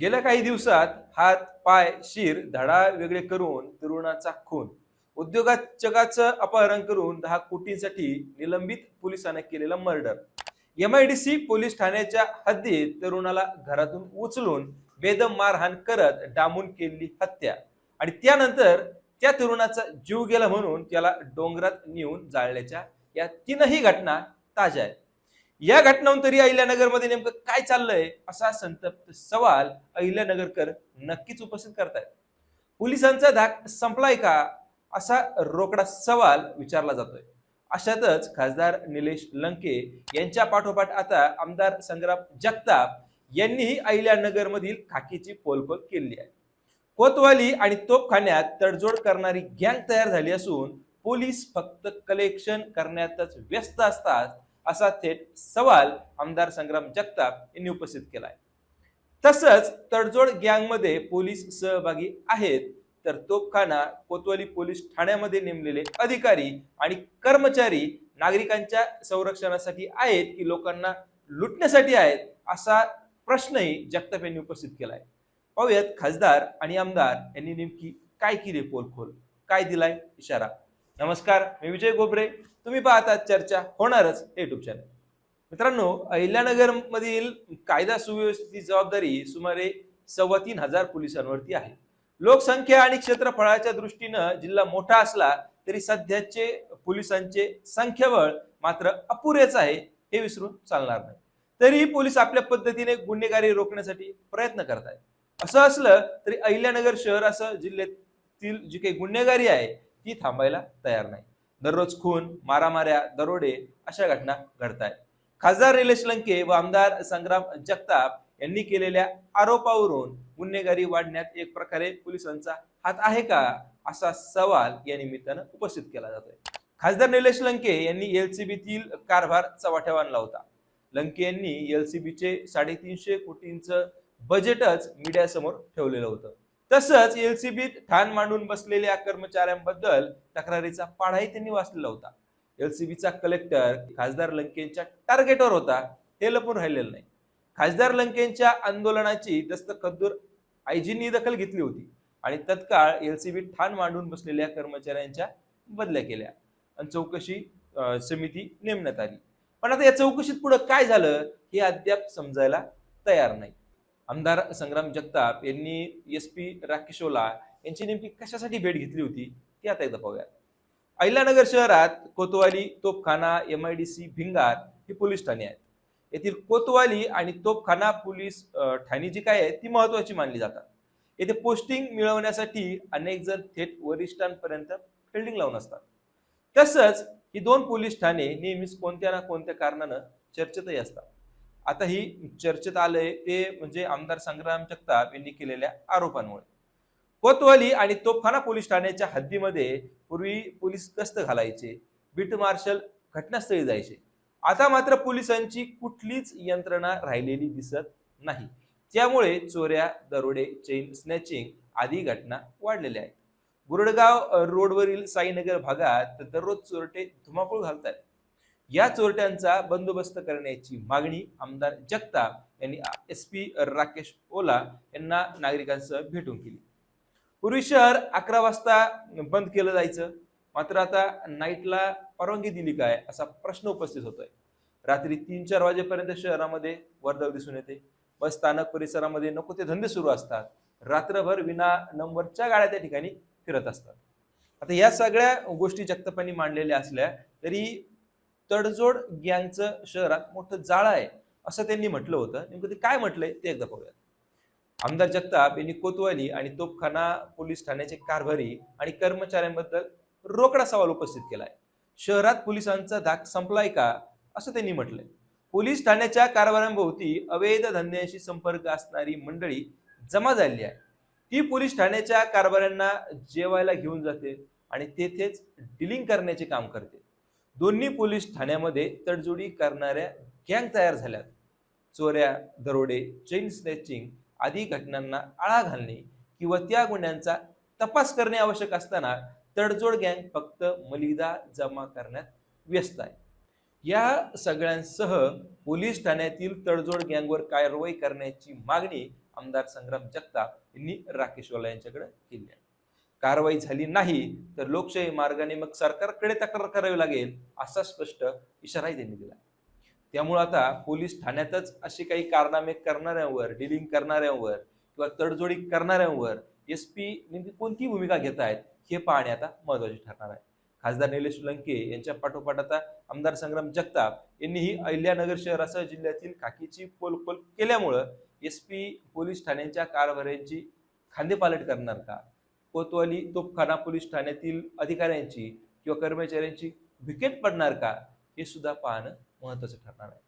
गेल्या काही दिवसात हात पाय शिर धडा वेगळे करून तरुणाचा खून. उद्योगात जगाचं अपहरण करून दहा कोटींसाठी निलंबित पोलिसांना केलेला murder. M I D C police ठाण्याच्या हद्दीत तरुणाला घरातून उचलून बेदम मारहाण करत डांबून केलेली हत्या. आणि त्यानंतर त्या तरुणाचा जीव गेला म्हणून त्याला डोंगरात नेऊन जाळल्याच्या या तीनही घटना ताज्या आहेत. या घटनांतरी अहिल्यानगरमध्ये नेमकं काय चाललंय असा संतप्त सवाल अहिल्यानगरकर नक्कीच उपस्थित करतायत. पोलिसांचा धाक संपलाय का असा रोकडा सवाल विचारला जातोय. अशातच खासदार निलेश लंके यांच्या पाठोपाठ आता आमदार संग्राम जगताप यांनीही अहिल्यानगरमधील खाकीची पोलखोल केली आहे. कोतवाली आणि तोपखान्यात तडजोड करणारी गँग तयार झाली असून पोलीस फक्त कलेक्शन करण्यातच व्यस्त असतात. असा थेट सवाल आमदार संग्राम जगताप यांनी उपस्थित केलाय. तसंच तडजोड गँगमध्ये पोलीस सहभागी आहेत तर तोपखाना कोतवाली पोलीस ठाण्यामध्ये नेमलेले अधिकारी आणि कर्मचारी नागरिकांच्या संरक्षणासाठी आहेत की लोकांना लुटण्यासाठी आहेत असा प्रश्नही जगताप यांनी उपस्थित केलाय. पाहूयात खासदार आणि आमदार यांनी नेमकी काय केली पोलखोल? काय दिलाय इशारा? नमस्कार मी विजय गोबरे. तुम्ही पाहता चर्चा होणारच युट्यूब चॅनल मित्रांनो अहिल्यानगर मधील कायदा सुव्यवस्थेची जबाबदारी सुमारे सव्वा तीन हजार पोलिसांवरती आहे. लोकसंख्या आणि क्षेत्रफळाच्या दृष्टीनं जिल्हा मोठा असला तरी सध्याचे पोलिसांचे संख्याबळ मात्र अपुरेच आहे हे विसरून चालणार नाही. तरीही पोलीस आपल्या पद्धतीने गुन्हेगारी रोखण्यासाठी प्रयत्न करत आहेत असं असलं तरी अहिल्यानगर शहरासह जिल्ह्यातील जी काही गुन्हेगारी आहे ती थांबायला तयार नाही. दररोज खून मारामाऱ्या दरोडे अशा घटना घडत आहेत खासदार निलेश लंके व आमदार संग्राम जगताप यांनी केलेल्या आरोपावरून गुन्हेगारी वाढण्यात एक प्रकारे पोलिसांचा हात आहे का? असा सवाल या निमित्तानं उपस्थित केला जातोय. खासदार निलेश लंके यांनी एलसीबीतील कारभार चव्हाट्यावर आणला होता. लंके यांनी एलसीबीचे साडेतीनशे कोटींचं बजेटच मीडियासमोर ठेवलेलं होतं. तसंच एलसीबीत ठाण मांडून बसलेल्या कर्मचाऱ्यांबद्दल तक्रारीचा पाढाही त्यांनी वाचलेला होता. एलसीबीचा कलेक्टर खासदार लंकेंच्या टार्गेटवर होता हे लपून राहिलेलं नाही. खासदार लंकेंच्या आंदोलनाची दस्त खद्दूर आयजींनी दखल घेतली होती आणि तत्काळ एलसीबी ठाण मांडून बसलेल्या कर्मचाऱ्यांच्या बदल्या केल्या आणि चौकशी समिती नेमण्यात आली. पण आता या चौकशीत पुढे काय झालं हे अद्याप समजायला तयार नाही. आमदार संग्राम जगताप यांनी एस पी राकेश ओला यांची नेमकी कशासाठी भेट घेतली होती ती आता एकदा पाहूया अहिल्यानगर शहरात Kotwali Topkhana M I D C Bhingar he police ठाणे आहेत. येथील कोतवाली आणि तोपखाना पोलीस ठाणे ठाणी जी काय आहे ती महत्वाची मानली जातात. येथे पोस्टिंग मिळवण्यासाठी अनेक जण थेट वरिष्ठांपर्यंत फिल्डिंग लावून असतात. तसंच ही दोन पोलीस ठाणे नेहमीच कोणत्या ना कोणत्या कारणानं चर्चेतही असतात. आता ही चर्चेत आलंय ते म्हणजे आमदार संग्राम जगताप यांनी केलेल्या आरोपांमुळे. कोतवाली आणि तोपखाना पोलीस ठाण्याच्या हद्दीमध्ये पूर्वी पोलीस गस्त घालायचे बीट मार्शल घटनास्थळी जायचे. आता मात्र पोलिसांची कुठलीच यंत्रणा राहिलेली दिसत नाही. त्यामुळे चोऱ्या दरोडे चेन स्नॅचिंग आदी घटना वाढलेल्या आहेत. गुरडगाव रोडवरील साईनगर भागात दररोज चोरटे धुमाकूळ घालतात. या चोरट्यांचा बंदोबस्त करण्याची मागणी आमदार जगताप यांनी एस पी राकेश ओला यांना नागरिकांसह भेटून केली. पूर्वी शहर अकरा वाजता बंद केलं जायचं. मात्र आता नाईटला परवानगी दिली काय असा प्रश्न उपस्थित होतोय. रात्री तीन चार वाजेपर्यंत शहरामध्ये वर्दळ दिसून येते. बस स्थानक परिसरामध्ये नको ते धंदे सुरू असतात. रात्रभर विना नंबरच्या गाड्या त्या ठिकाणी फिरत असतात. आता या सगळ्या गोष्टी जगतापांनी मांडलेल्या असल्या तरी तडजोड गँगचं शहरात मोठं जाळं आहे असं त्यांनी म्हटलं होतं. नेमकं ते काय म्हटलंय ते एकदा पाहूयात आमदार जगताप यांनी कोतवाली आणि तोपखाना पोलीस ठाण्याचे कारभारी आणि कर्मचाऱ्यांबद्दल रोकडा सवाल उपस्थित केलाय. शहरात पोलिसांचा धाक संपलाय का असं त्यांनी म्हटलंय. पोलीस ठाण्याच्या कारभारांभोवती अवैध धंद्यांशी संपर्क असणारी मंडळी जमा झाली आहे. ती पोलीस ठाण्याच्या कारभाऱ्यांना जेवायला घेऊन जाते आणि तेथेच डिलिंग करण्याचे काम करते. दोन्ही पोलीस ठाण्यामध्ये तडजोडी करणाऱ्या गँग तयार झाल्यात. चोऱ्या दरोडे चेन स्नॅचिंग आदी घटनांना आळा घालणे किंवा त्या गुन्ह्यांचा तपास करणे आवश्यक असताना तडजोड गँग फक्त मलिदा जमा करण्यात व्यस्त आहे. या सगळ्यांसह पोलीस ठाण्यातील तडजोड गँगवर कारवाई करण्याची मागणी आमदार संग्राम जगताप यांनी राकेश वाला यांच्याकडे केली आहे. कारवाई झाली नाही तर लोकशाही मार्गाने मग सरकारकडे तक्रार करावी लागेल असा स्पष्ट इशाराही त्यांनी दिला. त्यामुळं आता पोलीस ठाण्यातच असे काही कारनामे करणाऱ्यांवर डिलिंग करणाऱ्यांवर किंवा तडजोडी करणाऱ्यांवर एस पी नेमकी कोणती भूमिका घेत आहेत हे पाहणे आता महत्त्वाचे ठरणार आहे. खासदार निलेश लंके यांच्या पाठोपाठ आता आमदार संग्राम जगताप यांनीही अहिल्यानगर शहरासह जिल्ह्यातील खाकीची पोलखोल केल्यामुळं एस पी पोलीस ठाण्यांच्या कारभाऱ्यांची खांदेपालट करणार का? कोतवाली तोपखाना पोलीस ठाण्यातील अधिकाऱ्यांची किंवा कर्मचाऱ्यांची विकेट पडणार का हे सुद्धा पाहणं महत्वाचं ठरणार आहे.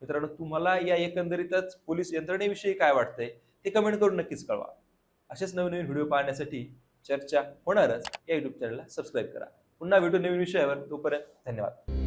मित्रांनो तुम्हाला या एकंदरीतच पोलीस यंत्रणेविषयी काय वाटतंय ते कमेंट करून नक्कीच कळवा. असेच नवीन नवीन व्हिडिओ पाहण्यासाठी चर्चा होणारच या यूट्यूब चॅनलला सबस्क्राईब करा. पुन्हा भेटू नवीन विषयावर तोपर्यंत धन्यवाद.